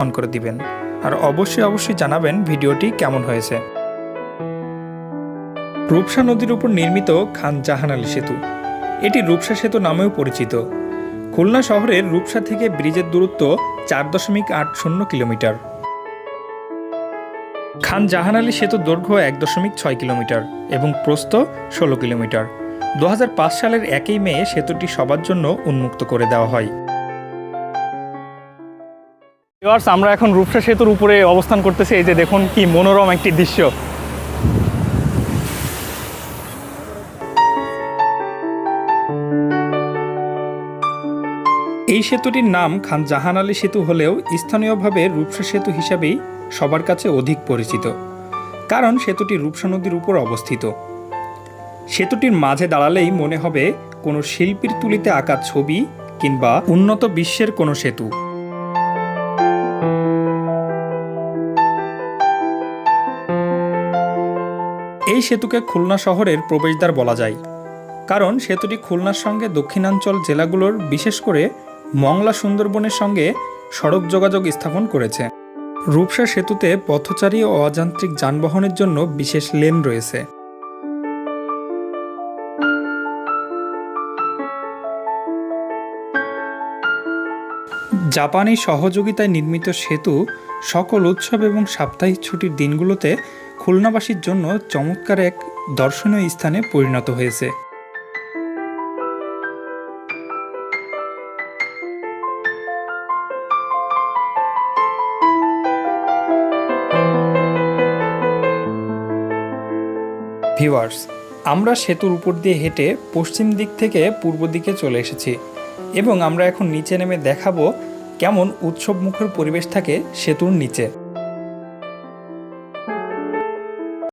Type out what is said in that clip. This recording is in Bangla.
অন করে দিবেন। আর অবশ্যই অবশ্যই জানাবেন ভিডিওটি কেমন হয়েছে। রূপসা নদীর উপর নির্মিত খান জাহান আলী সেতু। এটি রূপসা সেতু নামেও পরিচিত। খুলনা শহরের রূপসা থেকে ব্রিজের দূরত্ব চার দশমিক আট শূন্য কিলোমিটার। খান জাহান আলী সেতুর দৈর্ঘ্য এক দশমিক ছয় কিলোমিটার এবং প্রস্থ ষোলো কিলোমিটার। দু হাজার পাঁচ সালের একই মে সেতুটি সবার জন্য উন্মুক্ত করে দেওয়া হয়। ভিউয়ার্স আমরা এখন রূপসা সেতুর উপরে অবস্থান করতেছি। এই যে দেখুন কি মনোরম একটি দৃশ্য। এই সেতুটির নাম খান জাহান আলী সেতু হলেও স্থানীয়ভাবে রূপসা সেতু হিসাবেই সবার কাছে অধিক পরিচিত, কারণ সেতুটি রূপসা নদীর উপর অবস্থিত। সেতুটির মাঝে দাঁড়ালেই মনে হবে কোনো শিল্পীর তুলিতে আঁকা ছবি কিংবা উন্নত বিশ্বের কোনো সেতু। এই সেতুকে খুলনা শহরের প্রবেশদ্বার বলা যায়। কারণ সেতুটি খুলনার সঙ্গে দক্ষিণাঞ্চল জেলাগুলোর, বিশেষ করে মংলা সুন্দরবনের সঙ্গে সড়ক যোগাযোগ স্থাপন করেছে। রূপসা সেতুতে পথচারী ও অযান্ত্রিক যানবাহনের জন্য বিশেষ লেন রয়েছে। জাপানি সহযোগিতায় নির্মিত সেতু সকল উৎসব এবং সাপ্তাহিক ছুটির দিনগুলোতে খুলনাবাসীর জন্য চমৎকার এক দর্শনীয় স্থানে পরিণত হয়েছে। ভিউয়ার্স, আমরা সেতুর উপর দিয়ে হেঁটে পশ্চিম দিক থেকে পূর্ব দিকে চলে এসেছি। এবং আমরা এখন নিচে নেমে দেখাবো কেমন উৎসবমুখর পরিবেশ থাকে সেতুর নিচে।